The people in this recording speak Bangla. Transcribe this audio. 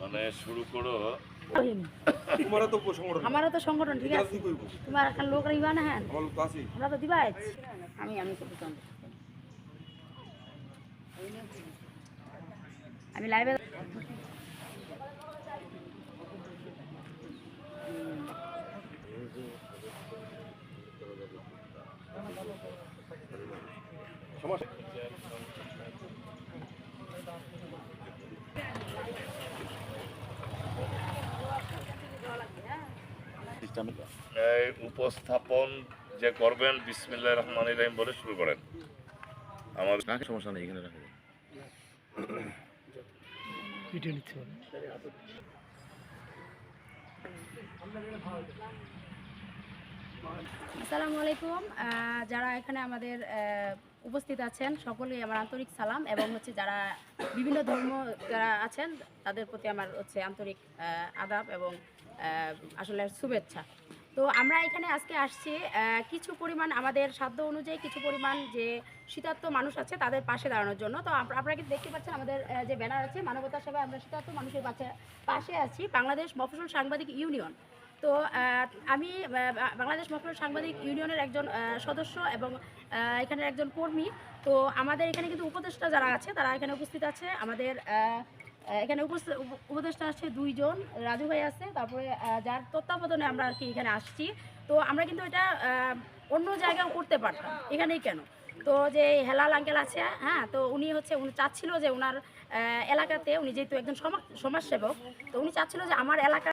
মানে শুরু করো। তোমারা তো সংগঠন। আমারও তো সংগঠন ঠিক আছে? তোমার একটা লোক রাখবা না হ্যাঁ আমার তো আছেই। আমরা তো দিবা আমি আমি তো বুঝতাম আমি লাইভে সমস্যা? এই উপস্থাপন যে করবেন বিসমিল্লাহ রহমান রহিম বলে শুরু করেন। আমার সমস্যা নেই এখানে রাখে। আসসালামু আলাইকুম। যারা এখানে আমাদের আহ, উপস্থিত আছেন সকলেই আমার আন্তরিক সালাম এবং হচ্ছে যারা বিভিন্ন ধর্ম যারা আছেন, তাদের প্রতি আমার হচ্ছে আন্তরিক আদাব এবং আসলে শুভেচ্ছা। তো আমরা এখানে আজকে আসছি কিছু পরিমাণ আমাদের সাধ্য অনুযায়ী কিছু পরিমাণ যে শীতার্থ মানুষ আছে তাদের পাশে দাঁড়ানোর জন্য। তো আপনারা কিন্তু দেখতে পাচ্ছেন আমাদের যে ব্যানার আছে মানবতার সেবায় আমরা শীতার্থ মানুষের পাশে পাশে আছি, বাংলাদেশ মফসল সাংবাদিক ইউনিয়ন। তো আমি বাংলাদেশ মফল সাংবাদিক ইউনিয়নের একজন সদস্য এবং এখানের একজন কর্মী। তো আমাদের এখানে কিন্তু উপদেষ্টা যারা আছে, তারা এখানে উপস্থিত আছে। আমাদের এখানে উপদেষ্টা আছে দুইজন, রাজু ভাই আছে, তারপরে যার তত্ত্বাবধানে আমরা আর কি এখানে আসছি। তো আমরা কিন্তু এটা অন্য জায়গায় করতে পারতাম, এখানেই কেন? তো যে হেলাল আঙ্কেল আছে হ্যাঁ তো উনি হচ্ছে, উনি চাচ্ছিল যে ওনার এলাকাতে, উনি যেহেতু একজন সমাজ, সমাজসেবক, তো উনি চাচ্ছিল যে আমার এলাকা